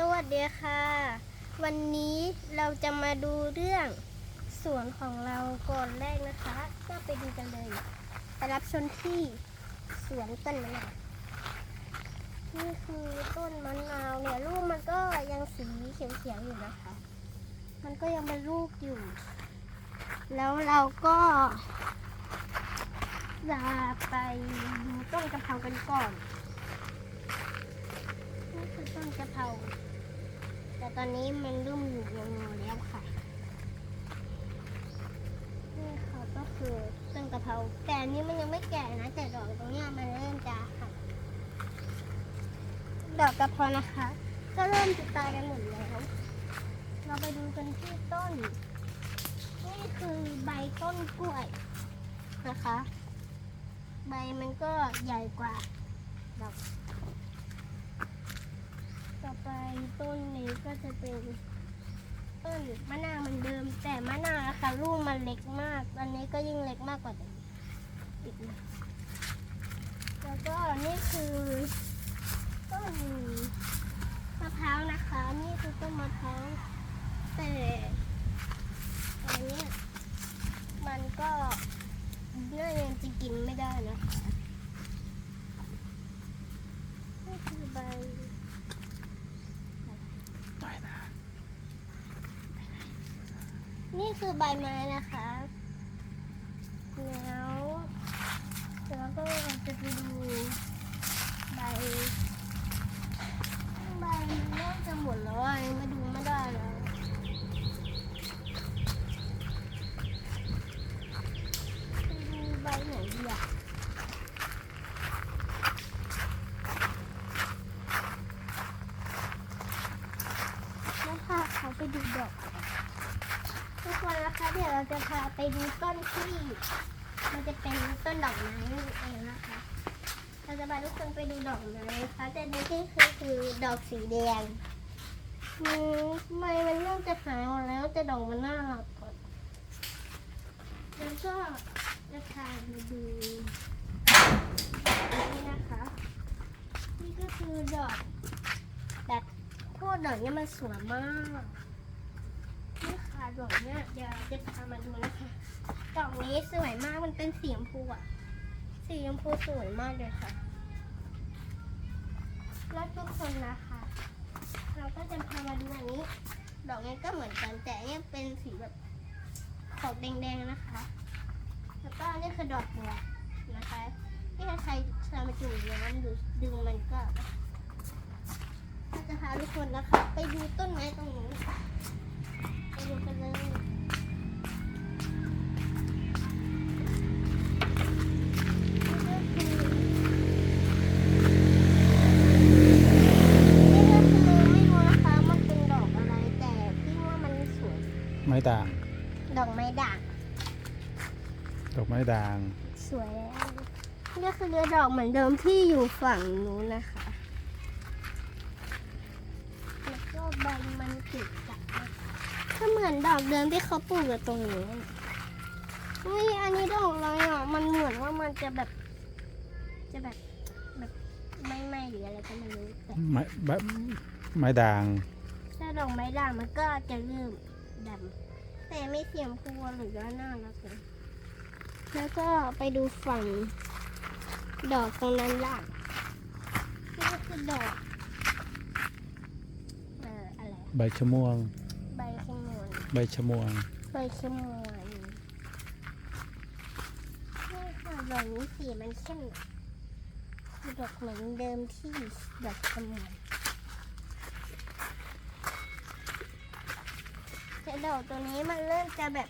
สวัสดีค่ะ วันนี้เราจะมาดูเรื่องสวนของเราก่อนแรกนะคะ ก็ไปดูกันเลย ไปรับชมที่สวนต้นมะนาวนี่คือต้นมะนาวเนี่ยลูกมันก็ยังสีเขียวๆอยู่นะคะ มันก็ยังเป็นลูกอยู่ แล้วเราก็จะไปดูต้นกะเพรากันก่อนนี่คือต้นกะเพรา แต่ตอนนี้มันเริ่มอยู่งงๆแล้วค่ะ นี่ค่ะก็คือต้นกะเพราแต่อันนี้มันยังไม่แก่นะ แต่ดอกตรงนี้มันเริ่มจะหักดอกกะเพรานะคะ ก็เริ่มจะตายกันหมดแล้ว เราไปดูกันที่ต้น นี่คือใบต้นกล้วยนะคะ ใบมันก็ใหญ่กว่าดอก ต่อไปต้นนี้ก็จะเป็น ต้นมะนาวเหมือนเดิม แต่มะนาวนะคะลูกมันเล็กมาก ตอนนี้ก็ยิ่งเล็กมากกว่าเดิมอีกแล้วก็นี่คือต้นมะพร้าวนะคะ นี่คือต้นมะพร้าวแต่อันเนี้ยมันก็น่ายังจะกินไม่ได้นะคะนี่คือใบ นี่คือใบไม้นะคะ แล้วแล้วก็จะไปดูใบใบมันเริ่มจะหมดแล้วยังมาดูไม่ได้แล้วไปดูใบไหนดีอะแล้วพาเขาไปดูดอก ทุกค นะคะเดี๋ยวเราจะพาไปดูต้นที่มันจะเป็นต้นดอกไม้นั่นเองนะคะ เราจะพาทุกคนไปดูดอกไม้นะคะแต่ในที่คือคือดอกสีแดงมันใบมันเริ่มจะหายหมดแล้วแต่ดอกมันน่ารักก่อนแล้วก็จะพามาดูนี่นะคะ นี่ก็คือดอกแบบโคตรดอกเนี้มันสวยมาก นี่ค่ะดอกเนี้ยเดี๋ยวจะพามาดูนะคะดอกนี้สวยมากมันเป็นสีชมพูอะสีชมพูสวยมากเลยค่ะ แล้วทุกคนนะคะ เราก็จะพามาดูอันนี้ ดอกนี้ก็เหมือนกันแต่นเนี่ยเป็นสีแบบขอบแดงๆนะคะ แล้วก็นี่คือดอกบัวนะคะที่ใครจะมาจุ่มน้ำดูดึงมันก็จะพาทุกคนนะคะ ไปดูต้นไม้ตรงนู้นไป ดูกันเลยนี่ก็คือนี่ก็คือไม่รู้นะคะมันเป็นดอกอะไรแต่พี่ว่ามันสวยไม้ด่าง ดอกไม้ด่าง ดอกไม้ด่าง สวยแล้วนี่ก็คือดอกเหมือนเดิมที่อยู่ฝั่งนู้นนะคะ แล้วก็ใบมันติดกับ ก็เหมือนดอกเดิมที่เขาปลูกอยู่ตรงนี้อุ้ยอันนี้ดอกอะไรอะ มันเหมือนว่ามันจะแบบ จะแบบแบบไม่ไหม้หรืออะไรก็ไม่รู้แต่ไม้ไม้ไม้ด่าง ถ้าดอกไม้ด่างมันก็จะเริ่มดำแต่ไม่เสียมพูหรือว่าน่ารักเลยแล้วก็ไปดูฝั่งดอกตรงนั้นล่ะนี่ก็คือดอกเอ่ออะไร ใบชะม่วงใบขมวน ใบชะมวง ใบขมวนนี่ค่ะดอกนี้สีมันเข้มคือดอกเหมือนเดิมที่ดอกขมวนแต่ดอกตัวนี้มันเริ่มจะแบบ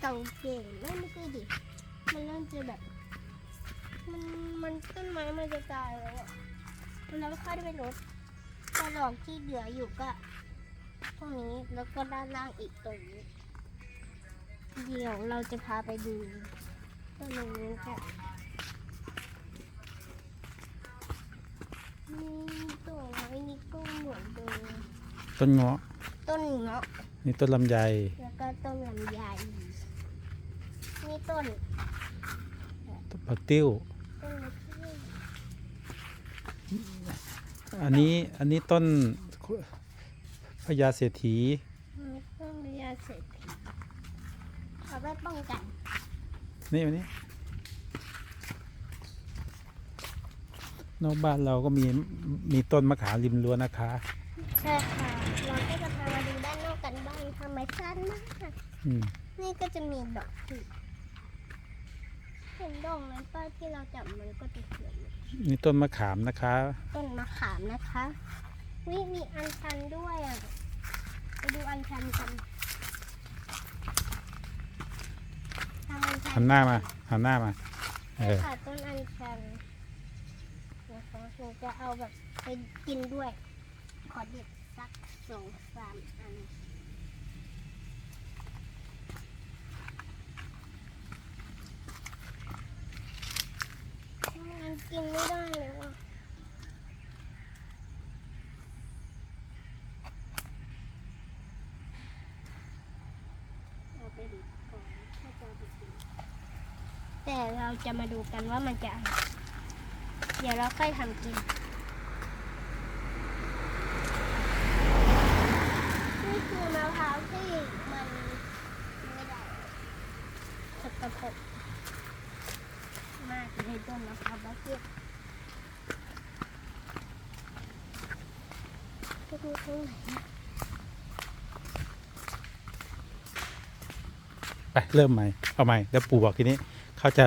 เก่าเก่ไม่ไม่ใช่ดิมันเริ่มจะแบบ มันมันต้นไม้มันจะตายแล้วอะแล้วไม่ค่อยได้ไปรดแต่ดอกที่เหลืออยู่ก็ ตรงนี้แล้วก็ด้านล่างอีกตรงนี้ เดี๋ยวเราจะพาไปดูต้นนี้กันนี่ตัวไม้นี่ก็เหมือนเดิมต้นเงาะต้นเงาะนี่ต้นลำไยแล้วก็ต้นลำไยนี่ต้นต้นผักติ้วต้นมะเขืออันนี้อันนี้ต้น พญาเศรษฐีไม่ต้องมียาเสพติดเอาไว้ป้องกัน นี่วันนี้นอกบ้านเราก็มีมีต้นมะขามริมรั้วนะคะ ใช่ค่ะ เราก็จะพามาดูด้านนอกกันบ้างธรรมชาติมากอืมนี่ก็จะมีดอกที่เห็นดอกนั้นป้าที่เราจับมันก็จะเขียวอยู่นี่ต้นมะขามนะคะ ต้ต้นมะขามนะคะ วิมีอัญชันด้วยอะ ไปดูอัญชันกันทำอัญชัหันหน้ามาหันหน้ามา เอใช่อค่ะต้นอัญชันนะคะหนูจะเอาแบบไปกินด้วย ขอเด็ดสักสองสามอันมันกินไม่ได้เลยว่ะเอาไปดิบก่อนถ้าจะเอาไปกิน แต่เราจะมาดูกันว่ามันจะ เดี๋ยวเราค่อยทำกินนี่คือมะพร้าวที่มันไม่ได้สกปรกมากในต้นมะพร้าวบ้าเกียจะดูตรงไหนไปเริ่มใหม่ เอาใหม่เดี๋ยวปู่บอกทีนี้ เข้าใจ